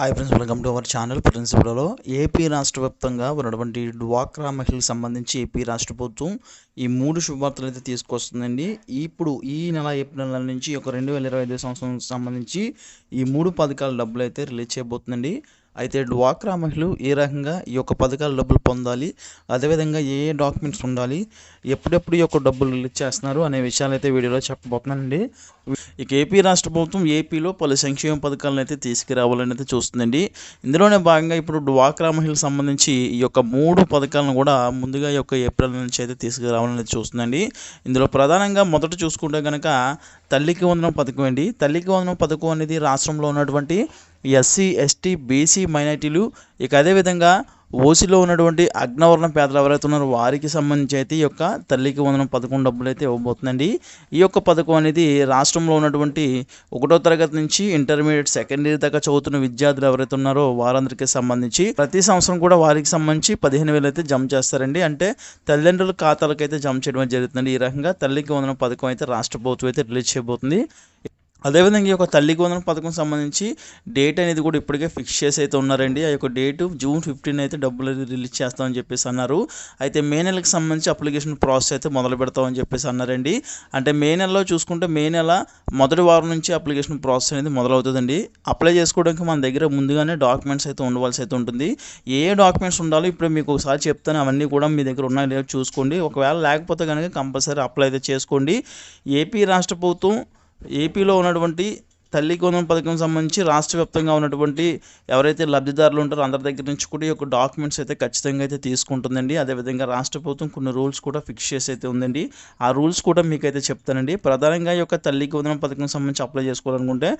Hi friends welcome to our channel ప్రిన్సిపల్లో AP రాష్ట్ర వ్యాప్తంగా ఉన్నటువంటి డ్వాక్రా మహిళలకు సంబంధించి ఏపీ రాష్ట్ర ప్రభుత్వం ఈ మూడు శుభవార్తలు అయితే తీసుకొస్తుందండి. ఇప్పుడు ఈ నెల ఏప్రిల్ నెల నుంచి ఒక రెండు వేల ఇరవై ఐదు సంవత్సరం సంబంధించి ఈ మూడు పథకాల డబ్బులు అయితే రిలీజ్ చేయబోతుందండి. అయితే డ్వాక్రా మహిళలు ఏ రకంగా ఈ యొక్క పథకాల డబ్బులు పొందాలి? అదేవిధంగా ఏ ఏ డాక్యుమెంట్స్ ఉండాలి? ఎప్పుడెప్పుడు ఈ యొక్క డబ్బులు రిలీజ్ చేస్తున్నారు అనే విషయాలు అయితే వీడియోలో చెప్పబోతున్నానండి. ఇక ఏపీ రాష్ట్ర ప్రభుత్వం ఏపీలో పలు సంక్షేమ పథకాలను అయితే తీసుకురావాలని అయితే చూస్తుందండి. ఇందులోనే భాగంగా ఇప్పుడు డ్వాక్రా మహిళలకు సంబంధించి ఈ యొక్క మూడు పథకాలను కూడా ముందుగా ఈ యొక్క ఏప్రిల్ నుంచి అయితే తీసుకురావాలని చూస్తుందండి. ఇందులో ప్రధానంగా మొదట చూసుకుంటే కనుక తల్లికి వందనం పథకం అండి. తల్లికి వందనం పథకం అనేది రాష్ట్రంలో ఉన్నటువంటి ఎస్సీ ఎస్టీ బీసీ మైనార్టీలు. ఇక అదేవిధంగా ఓసీలో ఉన్నటువంటి అగ్నవర్ణ పేదలు ఎవరైతే ఉన్నారో వారికి సంబంధించి అయితే ఈ యొక్క తల్లికి వందనం పథకం డబ్బులు అయితే ఇవ్వబోతుందండి. ఈ యొక్క పథకం అనేది రాష్ట్రంలో ఉన్నటువంటి ఒకటో తరగతి నుంచి ఇంటర్మీడియట్ సెకండ్ ఇయర్ దాకా చదువుతున్న విద్యార్థులు ఎవరైతే ఉన్నారో వారందరికీ సంబంధించి ప్రతి సంవత్సరం కూడా వారికి సంబంధించి పదిహేను వేలు అయితే జమ చేస్తారండి. అంటే తల్లిదండ్రుల ఖాతాలకు అయితే జమ చేయడం జరుగుతుంది ఈ రకంగా తల్లికి వందనం పథకం అయితే రాష్ట్ర ప్రభుత్వం అయితే రిలీజ్ చేయబోతుంది. అదేవిధంగా ఈ యొక్క తల్లి వందనం పథకం సంబంధించి డేట్ అనేది కూడా ఇప్పటికే ఫిక్స్ చేసి అయితే ఉన్నారండి. ఆ యొక్క డేటు జూన్ ఫిఫ్టీన్ అయితే డబ్బులు రిలీజ్ చేస్తామని చెప్పేసి అన్నారు. అయితే మే నెలకు సంబంధించి అప్లికేషన్ ప్రాసెస్ అయితే మొదలు పెడతామని చెప్పేసి అన్నారండి. అంటే మే నెలలో చూసుకుంటే మే నెల మొదటి వారం నుంచి అప్లికేషన్ ప్రాసెస్ అనేది మొదలవుతుందండి. అప్లై చేసుకోవడానికి మన దగ్గర ముందుగానే డాక్యుమెంట్స్ అయితే ఉండవలసి అయితే ఉంటుంది. ఏ ఏ డాక్యుమెంట్స్ ఉండాలో ఇప్పుడు మీకు ఒకసారి చెప్తాను. అవన్నీ కూడా మీ దగ్గర ఉన్నాయో లేదో చూసుకోండి. ఒకవేళ లేకపోతే కనుక కంపల్సరీ అప్లై అయితే చేసుకోండి. ఏపీ రాష్ట్ర ప్రభుత్వం ఏపీలో ఉన్నటువంటి తల్లి కోణం పథకం సంబంధించి రాష్ట్ర వ్యాప్తంగా ఉన్నటువంటి ఎవరైతే లబ్ధిదారులు ఉంటారో అందరి దగ్గర నుంచి కూడా ఈ యొక్క డాక్యుమెంట్స్ అయితే ఖచ్చితంగా అయితే తీసుకుంటుందండి. అదేవిధంగా రాష్ట్ర ప్రభుత్వం కొన్ని రూల్స్ కూడా ఫిక్స్ చేసి అయితే ఉందండి. ఆ రూల్స్ కూడా మీకైతే చెప్తానండి. ప్రధానంగా ఈ యొక్క తల్లి కోదనం పథకం సంబంధించి అప్లై చేసుకోవాలనుకుంటే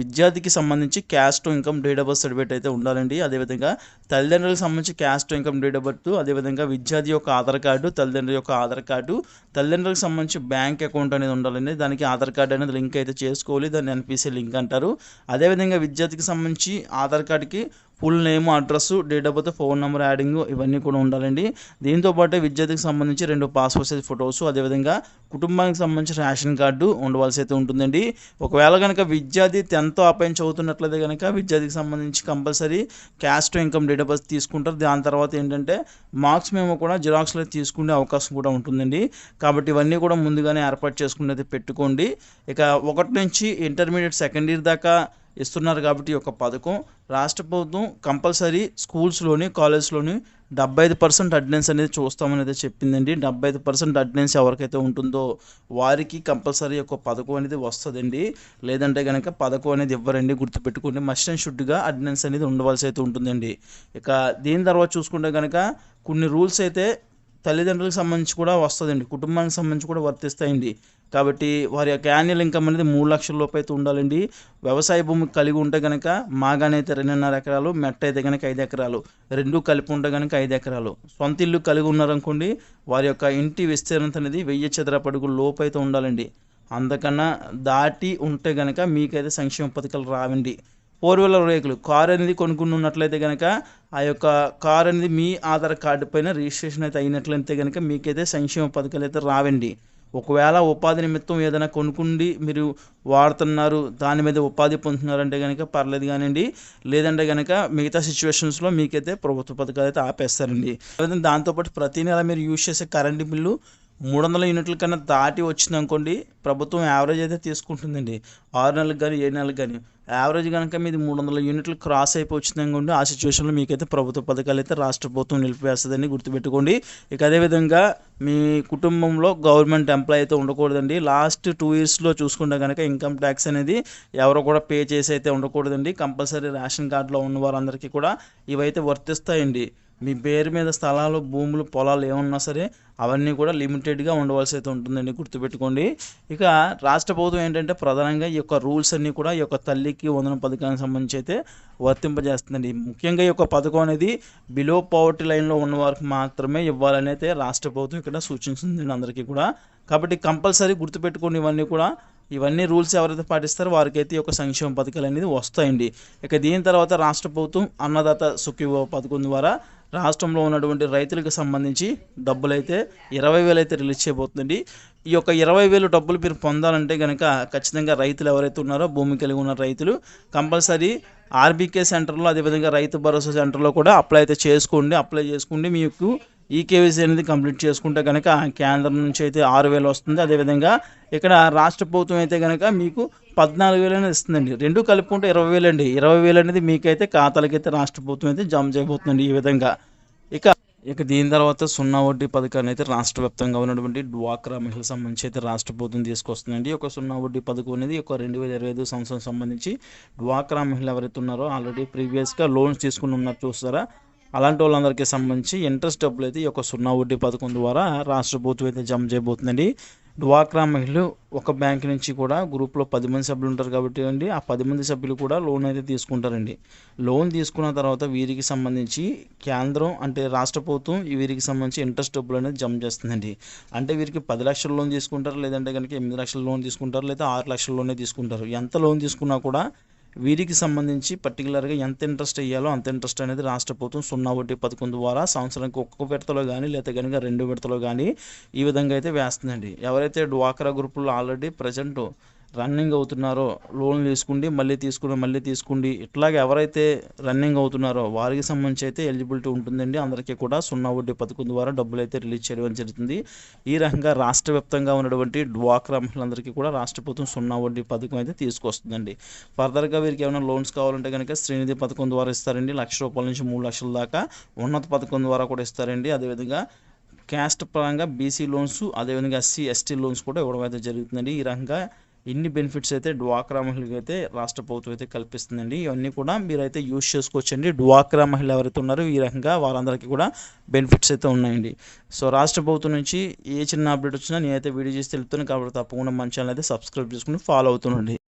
విద్యార్థికి సంబంధించి caste income date of birth certificate అయితే ఉండాలండి. అదేవిధంగా తల్లిదండ్రులకు సంబంధించి caste income date of birth అదేవిధంగా విద్యార్థి యొక్క ఆధార్ కార్డు తల్లిదండ్రుల యొక్క ఆధార్ కార్డు తల్లిదండ్రులకు సంబంధించి బ్యాంక్ అకౌంట్ అనేది ఉండాలండి. దానికి ఆధార్ కార్డు అనేది లింక్ అయితే చేసుకోవాలి. దాన్ని ఎన్పిసి లింక్ అంటారు. అదేవిధంగా విద్యార్థికి సంబంధించి ఆధార్ కార్డుకి full name address date of birth phone number adding ఇవన్నీ కూడా ఉండాలండి. దీంతో పాటు విద్యార్థికి సంబంధించి రెండు పాస్పోర్ట్ సైజ్ ఫొటోస్ అదేవిధంగా కుటుంబానికి సంబంధించి రేషన్ కార్డు ఉండవలసి అయితే ఉంటుందండి. ఒకవేళ కనుక విద్యార్థి టెన్త్ ఆపైన చదువుతున్నట్లయితే కనుక విద్యార్థికి సంబంధించి compulsory caste income date of birth తీసుకుంటారు. దాని తర్వాత ఏంటంటే మార్క్స్ మేము కూడా జిరాక్స్లో తీసుకునే అవకాశం కూడా ఉంటుందండి. కాబట్టి ఇవన్నీ కూడా ముందుగానే ఏర్పాటు చేసుకునేది పెట్టుకోండి. ఇక ఒకటి నుంచి ఇంటర్మీడియట్ సెకండ్ ఇయర్ దాకా ఇస్తున్నారు కాబట్టి ఈ యొక్క పథకం. రాష్ట్ర ప్రభుత్వం కంపల్సరీ స్కూల్స్లోని కాలేజ్లోని డెబ్బై ఐదు పర్సెంట్ అటెండెన్స్ అనేది చూస్తామని అయితే చెప్పిందండి. డెబ్బై ఐదు పర్సెంట్ అటెండెన్స్ ఎవరికైతే ఉంటుందో వారికి కంపల్సరీ ఒక పథకం అనేది వస్తుందండి. లేదంటే కనుక పథకం అనేది ఇవ్వరండి గుర్తుపెట్టుకోండి. మస్ట్ అండ్ షుడ్గా అటెండెన్స్ అనేది ఉండవలసి అయితే ఉంటుందండి. ఇక దీని తర్వాత చూసుకుంటే కనుక కొన్ని రూల్స్ అయితే తల్లిదండ్రులకు సంబంధించి కూడా వస్తుందండి. కుటుంబానికి సంబంధించి కూడా వర్తిస్తాయండి. కాబట్టి వారి యొక్క యాన్యువల్ ఇన్కమ్ అనేది మూడు లక్షల లోపు అయితే ఉండాలండి. వ్యవసాయ భూమి కలిగి ఉంటే కనుక మాగానైతే రెండున్నర ఎకరాలు మెట్ట అయితే కనుక ఐదు ఎకరాలు రెండు కలిపి ఉంటే కనుక ఐదు ఎకరాలు. సొంత ఇల్లు కలిగి ఉన్నారనుకోండి వారి యొక్క ఇంటి విస్తీర్ణత అనేది వెయ్యి చదరపడుగు లోపైతే లోపు అయితే ఉండాలండి. అంతకన్నా దాటి ఉంటే కనుక మీకైతే సంక్షేమ పథకాలు రావండి. ఫోర్ వీలర్ వెహికల్ కార్ అనేది కొనుక్కుని ఉన్నట్లయితే కనుక ఆ యొక్క కార్ అనేది మీ ఆధార్ కార్డు పైన రిజిస్ట్రేషన్ అయితే అయినట్లయితే కనుక మీకైతే సంక్షేమ పథకాలు అయితే రావండి. ఒకవేళ ఉపాధి నిమిత్తం ఏదైనా కొనుక్కుండి మీరు వాడుతున్నారు దాని మీద ఉపాధి పొందుతున్నారంటే కనుక పర్లేదు కానివ్వండి. లేదంటే కనుక మిగతా సిచ్యువేషన్స్లో మీకైతే ప్రభుత్వ పథకాలు అయితే ఆపేస్తారండి. దాంతోపాటు ప్రతి నెల మీరు యూజ్ చేసే కరెంటు బిల్లు మూడు వందల యూనిట్ల కన్నా దాటి వచ్చింది అనుకోండి ప్రభుత్వం యావరేజ్ అయితే తీసుకుంటుందండి. ఆరు నెలలకు కానీ ఏడు నెలలకు కానీ యావరేజ్ కనుక మీది మూడు వందల యూనిట్లు క్రాస్ అయిపోయి వచ్చింది అనుకోండి ఆ సిచ్యువేషన్లో మీకైతే ప్రభుత్వ పథకాలు అయితే రాష్ట్ర ప్రభుత్వం నిలిపివేస్తుందని గుర్తుపెట్టుకోండి. ఇక అదేవిధంగా మీ కుటుంబంలో గవర్నమెంట్ ఎంప్లాయ్ అయితే ఉండకూడదండి. లాస్ట్ టూ ఇయర్స్లో చూసుకుంటే కనుక ఇన్కమ్ ట్యాక్స్ అనేది ఎవరు కూడా పే చేసి అయితే ఉండకూడదండి. కంపల్సరీ రేషన్ కార్డులో ఉన్న వారందరికీ కూడా ఇవైతే వర్తిస్తాయండి. మీ పేరు మీద స్థలాలు భూములు పొలాలు ఏమన్నా సరే అవన్నీ కూడా లిమిటెడ్గా ఉండవలసి అయితే ఉంటుందండి గుర్తుపెట్టుకోండి. ఇక రాష్ట్ర ప్రభుత్వం ఏంటంటే ప్రధానంగా ఈ యొక్క రూల్స్ అన్నీ కూడా ఈ యొక్క తల్లికి వందన పథకానికి సంబంధించి అయితే వర్తింపజేస్తుందండి. ముఖ్యంగా ఈ యొక్క పథకం అనేది బిలో పవర్టీ లైన్లో ఉన్న వారికి మాత్రమే ఇవ్వాలని అయితే రాష్ట్ర ప్రభుత్వం ఇక్కడ సూచించింది అందరికీ కూడా. కాబట్టి కంపల్సరీ గుర్తుపెట్టుకోండి ఇవన్నీ కూడా. ఇవన్నీ రూల్స్ ఎవరైతే పాటిస్తారో వారికైతే ఈ యొక్క సంక్షేమ పథకాలు అనేది వస్తాయండి. ఇక దీని తర్వాత రాష్ట్ర ప్రభుత్వం అన్నదాత సుఖీభవ పథకం ద్వారా రాష్ట్రంలో ఉన్నటువంటి రైతులకు సంబంధించి డబ్బులు అయితే ఇరవై వేలు అయితే రిలీజ్ చేయబోతుందండి. ఈ యొక్క ఇరవై వేలు డబ్బులు మీరు పొందాలంటే కనుక ఖచ్చితంగా రైతులు ఎవరైతే ఉన్నారో భూమి కలిగి ఉన్న రైతులు కంపల్సరీ ఆర్బీకే సెంటర్లో అదేవిధంగా రైతు భరోసా సెంటర్లో కూడా అప్లై అయితే చేసుకోండి అప్లై చేసుకోండి. మీకు ఈ కేవైసీ అనేది కంప్లీట్ చేసుకుంటే కనుక కేంద్రం నుంచి అయితే ఆరు వేలు వస్తుంది. అదేవిధంగా ఇక్కడ రాష్ట్ర ప్రభుత్వం అయితే కనుక మీకు పద్నాలుగు వేలు అనేది ఇస్తుందండి. రెండు కలుపుకుంటే ఇరవై వేలు అండి. ఇరవై వేలు అనేది మీకైతే ఖాతాలకైతే రాష్ట్ర ప్రభుత్వం అయితే జమ చేయబోతుందండి ఈ విధంగా. ఇక ఇక దీని తర్వాత సున్నా వడ్డీ పథకాన్ని అయితే రాష్ట్ర వ్యాప్తంగా ఉన్నటువంటి డ్వాక్రా మహిళలకు సంబంధించి అయితే రాష్ట్ర ప్రభుత్వం తీసుకొస్తుందండి. ఒక సున్నా వడ్డీ పథకం అనేది ఒక రెండు వేల ఇరవై ఐదు సంవత్సరం సంబంధించి డ్వాక్రా మహిళ ఎవరైతే ఉన్నారో ఆల్రెడీ ప్రీవియస్గా లోన్స్ తీసుకుని ఉన్నారు చూస్తారా? అలాంటి వాళ్ళందరికీ సంబంధించి ఇంట్రెస్ట్ డబ్బులు అయితే ఈ యొక్క సున్నా వడ్డీ పథకం ద్వారా రాష్ట్ర ప్రభుత్వం అయితే జమ చేయబోతుందండి. డ్వాక్రా మహిళలు ఒక బ్యాంక్ నుంచి కూడా గ్రూప్లో పది మంది సభ్యులు ఉంటారు కాబట్టి అండి ఆ పది మంది సభ్యులు కూడా లోన్ అయితే తీసుకుంటారండి. లోన్ తీసుకున్న తర్వాత వీరికి సంబంధించి కేంద్రం అంటే రాష్ట్ర ప్రభుత్వం వీరికి సంబంధించి ఇంట్రెస్ట్ డబ్బులు అనేది జమ చేస్తుందండి. అంటే వీరికి పది లక్షల లోన్ తీసుకుంటారు? లేదంటే కనుక ఎనిమిది లక్షల లోన్ తీసుకుంటారు? లేదా ఆరు లక్షల లోనే తీసుకుంటారు. ఎంత లోన్ తీసుకున్నా కూడా వీరికి సంబంధించి పర్టికులర్గా ఎంత ఇంట్రెస్ట్ ఇవ్వాలో అంత ఇంట్రెస్ట్ అనేది రాష్ట్ర ప్రభుత్వం సున్నా వడ్డీ పథకం ద్వారా సంవత్సరానికి ఒక్క విడతలో కానీ లేదా కనుక రెండు విడతలో కానీ ఈ విధంగా అయితే వేస్తుందండి. ఎవరైతే డ్వాక్రా గ్రూపుల్లో ఆల్రెడీ ప్రజెంట్ రన్నింగ్ అవుతున్నారో లోన్లు తీసుకుండి మళ్ళీ తీసుకుని మళ్ళీ తీసుకుండి ఇట్లాగ ఎవరైతే రన్నింగ్ అవుతున్నారో వారికి సంబంధించి అయితే ఎలిజిబిలిటీ ఉంటుందండి. అందరికీ కూడా సున్నా వడ్డీ పథకం ద్వారా డబ్బులు అయితే రిలీజ్ చేయడం జరుగుతుంది. ఈ రకంగా రాష్ట్ర వ్యాప్తంగా ఉన్నటువంటి డ్వాక్రా మహిళలందరికీ కూడా రాష్ట్ర ప్రభుత్వం సున్నా వడ్డీ పథకం అయితే తీసుకొస్తుందండి. ఫర్దర్గా వీరికి ఏమైనా లోన్స్ కావాలంటే కనుక శ్రీనిధి పథకం ద్వారా ఇస్తారండి. లక్ష రూపాయల నుంచి మూడు లక్షల దాకా ఉన్నత పథకం ద్వారా కూడా ఇస్తారండి. అదేవిధంగా క్యాస్ట్ పరంగా బీసీ లోన్స్ అదేవిధంగా ఎస్సీ ఎస్టీ లోన్స్ కూడా ఇవ్వడం అయితే జరుగుతుందండి. ఈ రకంగా ఇన్ని బెనిఫిట్స్ అయితే డ్వాక్రా మహిళలకు అయితే రాష్ట్ర ప్రభుత్వం అయితే కల్పిస్తుందండి. ఇవన్నీ కూడా మీరైతే యూజ్ చేసుకోవచ్చండి. డ్వాక్రా మహిళలు ఎవరైతే ఉన్నారో ఈ రకంగా వారందరికీ కూడా బెనిఫిట్స్ అయితే ఉన్నాయండి. సో రాష్ట్ర ప్రభుత్వం నుంచి ఏ చిన్న అప్డేట్ వచ్చినా నేనైతే వీడియో చేసి తెలుపుతాను. కాబట్టి తప్పకుండా మన ఛానల్ అయితే సబ్స్క్రైబ్ చేసుకుని ఫాలో అవుతుండండి.